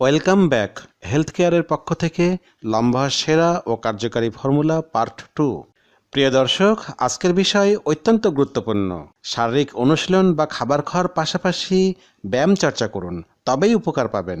Welcome back. Health কেয়ারের পক্ষ থেকে লম্বা, সেরা ও কার্যকারী ফর্মুলা পার্ট টু। প্রিয় দর্শক, আজকের বিষয় অত্যন্ত গুরুত্বপূর্ণ। শারীরিক অনুশীলন বা খাবার খাওয়ার পাশাপাশি ব্যায়াম চর্চা করুন, তবেই উপকার পাবেন।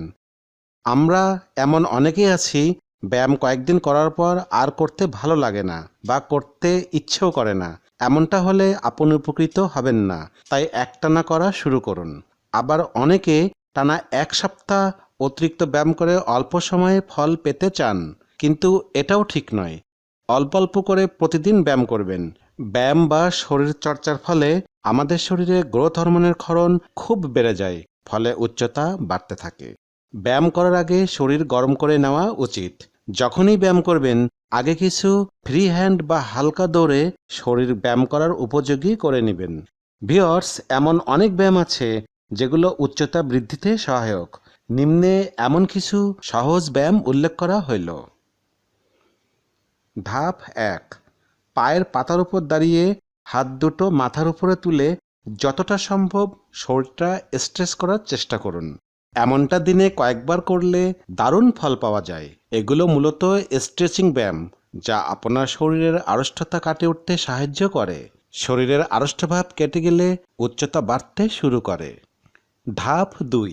আমরা এমন অনেকেই আছি, ব্যায়াম কয়েকদিন করার পর আর করতে ভালো লাগে না বা করতে ইচ্ছেও করে না। এমনটা হলে আপনি উপকৃত হবেন না, তাই একটানা করা শুরু করুন। আবার অনেকে টানা এক সপ্তাহ অতিরিক্ত ব্যায়াম করে অল্প সময়ে ফল পেতে চান, কিন্তু এটাও ঠিক নয়। অল্প অল্প করে প্রতিদিন ব্যায়াম করবেন। ব্যায়াম বা শরীর চর্চার ফলে আমাদের শরীরে গ্রোথ হরমোনের ক্ষরণ খুব বেড়ে যায়, ফলে উচ্চতা বাড়তে থাকে। ব্যায়াম করার আগে শরীর গরম করে নেওয়া উচিত। যখনই ব্যায়াম করবেন, আগে কিছু ফ্রি হ্যান্ড বা হালকা দৌড়ে শরীর ব্যায়াম করার উপযোগী করে নেবেন। ভিওর্স এমন অনেক ব্যায়াম আছে যেগুলো উচ্চতা বৃদ্ধিতে সহায়ক। নিম্নে এমন কিছু সহজ ব্যায়াম উল্লেখ করা হইল। ধাপ এক, পায়ের পাতার উপর দাঁড়িয়ে হাত দুটো মাথার উপরে তুলে যতটা সম্ভব শরীরটা স্ট্রেচ করার চেষ্টা করুন। এমনটা দিনে কয়েকবার করলে দারুণ ফল পাওয়া যায়। এগুলো মূলত স্ট্রেচিং ব্যায়াম, যা আপনার শরীরের আড়ষ্টতা কাটে উঠতে সাহায্য করে। শরীরের আড়ষ্টভাব কেটে গেলে উচ্চতা বাড়তে শুরু করে। ধাপ দুই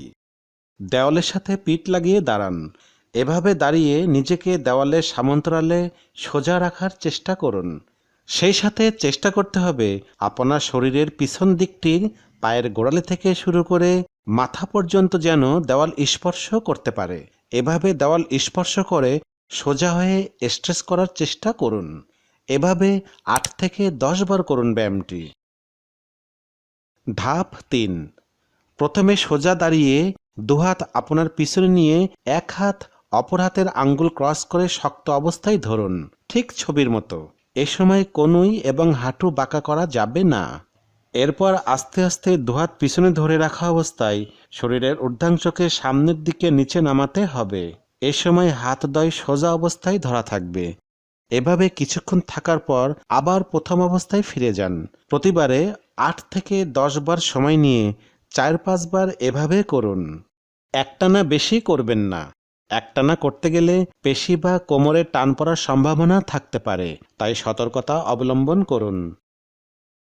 দেওয়ালের সাথে পিঠ লাগিয়ে দাঁড়ান। এভাবে দাঁড়িয়ে নিজেকে দেওয়ালের সামন্তরালে সোজা রাখার চেষ্টা করুন। সেই সাথে চেষ্টা করতে হবে আপনার শরীরের পিছন দিকটির পায়ের গোড়ালি থেকে শুরু করে মাথা পর্যন্ত যেন দেওয়াল স্পর্শ করতে পারে। এভাবে দেওয়াল স্পর্শ করে সোজা হয়ে স্ট্রেস করার চেষ্টা করুন। এভাবে আট থেকে দশ বার করুন ব্যায়ামটি। ধাপ তিন। প্রথমে সোজা দাঁড়িয়ে দুহাত আপনার পিছনে নিয়ে এক হাত অপর হাতের আঙ্গুল ক্রস করে শক্ত অবস্থায় ধরুন। ঠিক ছবির মতো। এ সময় কনুই এবং হাঁটু বাঁকা করা যাবে না। এরপর আস্তে আস্তে দুহাত পিছনে ধরে রাখা অবস্থায় শরীরের ঊর্ধ্বাংশকে সামনের দিকে নিচে নামাতে হবে। এ সময় হাত দয় সোজা অবস্থায় ধরা থাকবে। এভাবে কিছুক্ষণ থাকার পর আবার প্রথম অবস্থায় ফিরে যান। প্রতিবারে আট থেকে দশ বার সময় নিয়ে চার পাঁচবার এভাবে করুন। একটানা বেশি করবেন না। একটানা করতে গেলে পেশি বা কোমরে টান পড়ার সম্ভাবনা থাকতে পারে, তাই সতর্কতা অবলম্বন করুন।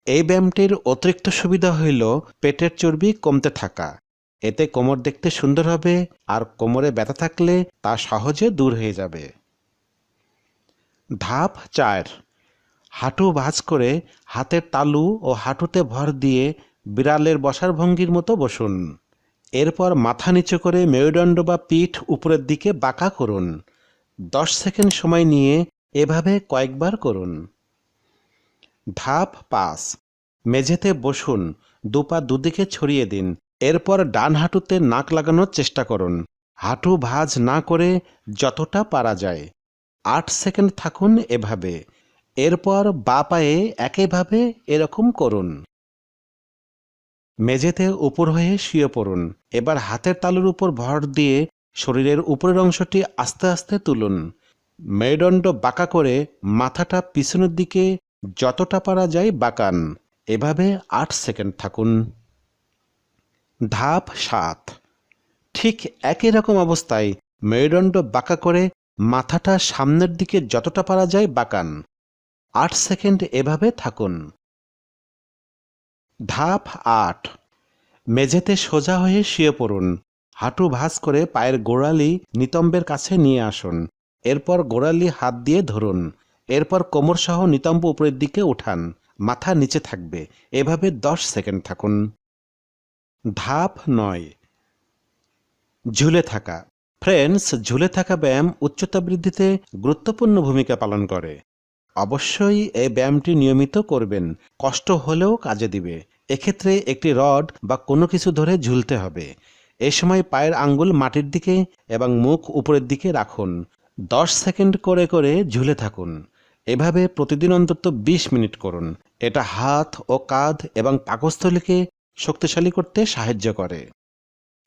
এই ব্যায়ামটির অতিরিক্ত সুবিধা হইল পেটের চর্বি কমতে থাকা। এতে কোমর দেখতে সুন্দর হবে আর কোমরে ব্যথা থাকলে তা সহজে দূর হয়ে যাবে। ধাপ চার। হাঁটু ভাঁজ করে হাতের তালু ও হাঁটুতে ভর দিয়ে বিড়ালের বসার ভঙ্গির মতো বসুন। এরপর মাথা নিচু করে মেরুদণ্ড বা পিঠ উপরের দিকে বাঁকা করুন। দশ সেকেন্ড সময় নিয়ে এভাবে কয়েকবার করুন। ধাপ পাঁচ। মেঝেতে বসুন। দুপা দুদিকে ছড়িয়ে দিন। এরপর ডান হাঁটুতে নাক লাগানোর চেষ্টা করুন। হাঁটু ভাঁজ না করে যতটা পারা যায়। আট সেকেন্ড থাকুন এভাবে। এরপর বা পায়ে একইভাবে এরকম করুন। মেঝেতে উপর হয়ে শুয়ে পড়ুন। এবার হাতের তালুর উপর ভর দিয়ে শরীরের উপরের অংশটি আস্তে আস্তে তুলুন। মেরুদণ্ড বাঁকা করে মাথাটা পিছনের দিকে যতটা পারা যায় বাঁকান। এভাবে আট সেকেন্ড থাকুন। ধাপ সাত। ঠিক একই রকম অবস্থায় মেরুদণ্ড বাঁকা করে মাথাটা সামনের দিকে যতটা পারা যায় বাঁকান। আট সেকেন্ড এভাবে থাকুন। ধাপ আট। মেঝেতে সোজা হয়ে শুয়ে পড়ুন। হাঁটু ভাঁজ করে পায়ের গোড়ালি নিতম্বের কাছে নিয়ে আসুন। এরপর গোড়ালি হাত দিয়ে ধরুন। এরপর কোমর সহ নিতম্ব উপরের দিকে উঠান। মাথা নিচে থাকবে। এভাবে দশ সেকেন্ড থাকুন। ধাপ নয়। ঝুলে থাকা। ফ্রেন্ডস, ঝুলে থাকা ব্যায়াম উচ্চতা বৃদ্ধিতে গুরুত্বপূর্ণ ভূমিকা পালন করে। অবশ্যই এই ব্যায়ামটি নিয়মিত করবেন। কষ্ট হলেও কাজে দিবে। এক্ষেত্রে একটি রড বা কোনো কিছু ধরে ঝুলতে হবে। এ সময় পায়ের আঙ্গুল মাটির দিকে এবং মুখ উপরের দিকে রাখুন। দশ সেকেন্ড করে করে ঝুলে থাকুন। এভাবে প্রতিদিন অন্তত বিশ মিনিট করুন। এটা হাত ও কাঁধ এবং পাকস্থলীকে শক্তিশালী করতে সাহায্য করে।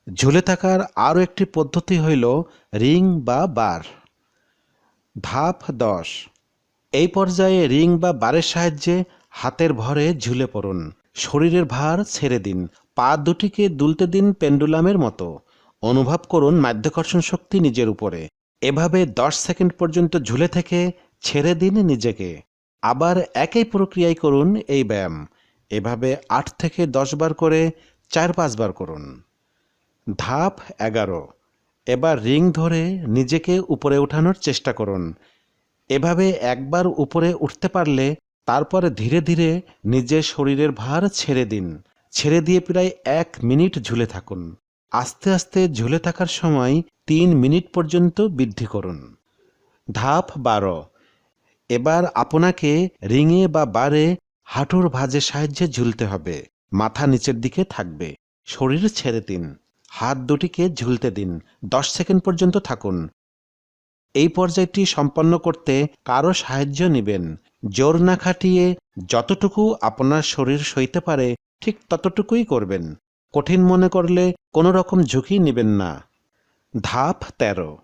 ঝুলে থাকার আরও একটি পদ্ধতি হইল রিং বা বার। ধাপ দশ। এই পর্যায়ে রিং বা বারের সাহায্যে হাতের ভরে ঝুলে পড়ুন। শরীরের ভার ছেড়ে দিন। পা দুটিকে দুলতে দিন পেন্ডুলামের মতো। অনুভব করুন মাধ্যাকর্ষণ শক্তি নিজের উপরে। এভাবে দশ সেকেন্ড পর্যন্ত ঝুলে থেকে ছেড়ে দিন নিজেকে। আবার একই প্রক্রিয়ায় করুন এই ব্যায়াম। এভাবে আট থেকে দশ বার করে চার পাঁচবার করুন। ধাপ এগারো। এবার রিং ধরে নিজেকে উপরে ওঠানোর চেষ্টা করুন। এভাবে একবার উপরে উঠতে পারলে তারপরে ধীরে ধীরে নিজের শরীরের ভার ছেড়ে দিন। ছেড়ে দিয়ে প্রায় এক মিনিট ঝুলে থাকুন। আস্তে আস্তে ঝুলে থাকার সময় তিন মিনিট পর্যন্ত বৃদ্ধি করুন। ধাপ বারো। এবার আপনাকে রিঙে বা বারে হাঁটুর ভাঁজের সাহায্যে ঝুলতে হবে। মাথা নিচের দিকে থাকবে। শরীর ছেড়ে দিন। হাত দুটিকে ঝুলতে দিন। দশ সেকেন্ড পর্যন্ত থাকুন। এই পর্যায়টি সম্পন্ন করতে কারও সাহায্য নেবেন। জোর না খাটিয়ে যতটুকু আপনার শরীর সইতে পারে, ঠিক ততটুকুই করবেন। কঠিন মনে করলে কোনো রকম ঝুঁকি নেবেন না। ধাপ তেরো।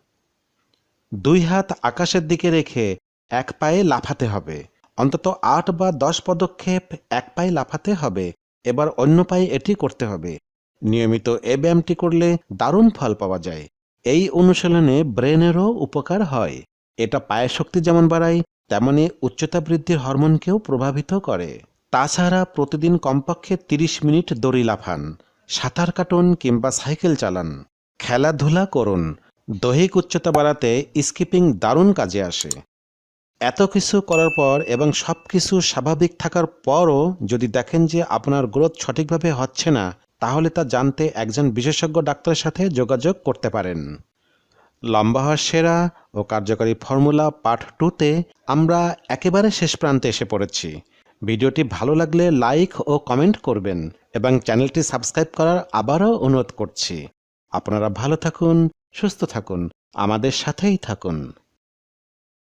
দুই হাত আকাশের দিকে রেখে এক পায়ে লাফাতে হবে। অন্তত আট বা দশ পদক্ষেপ এক পায়ে লাফাতে হবে। এবার অন্য পায়ে এটি করতে হবে। নিয়মিত এ ব্যায়ামটি করলে দারুণ ফল পাওয়া যায়। এই অনুশীলনে ব্রেনেরও উপকার হয়। এটা পায়ের শক্তি যেমন বাড়ায়, তেমনি উচ্চতা বৃদ্ধির হরমোনকেও প্রভাবিত করে। তাছাড়া প্রতিদিন কমপক্ষে ৩০ মিনিট দড়ি লাফান, সাঁতার কাটুন কিংবা সাইকেল চালান। খেলাধুলা করুন, দৈহিক উচ্চতা বাড়াতে স্কিপিং দারুণ কাজে আসে। এত কিছু করার পর এবং সব কিছু স্বাভাবিক থাকার পরও যদি দেখেন যে আপনার গ্রোথ সঠিকভাবে হচ্ছে না তাহলে তা জানতে একজন বিশেষজ্ঞ ডাক্তারের সাথে যোগাযোগ করতে পারেন। লম্বা হওয়ার সেরা ও কার্যকরী ফর্মুলা পার্ট টুতে আমরা একেবারে শেষ প্রান্তে এসে পড়েছি। ভিডিওটি ভালো লাগলে লাইক ও কমেন্ট করবেন এবং চ্যানেলটি সাবস্ক্রাইব করার আবারও অনুরোধ করছি। আপনারা ভালো থাকুন, সুস্থ থাকুন, আমাদের সাথেই থাকুন।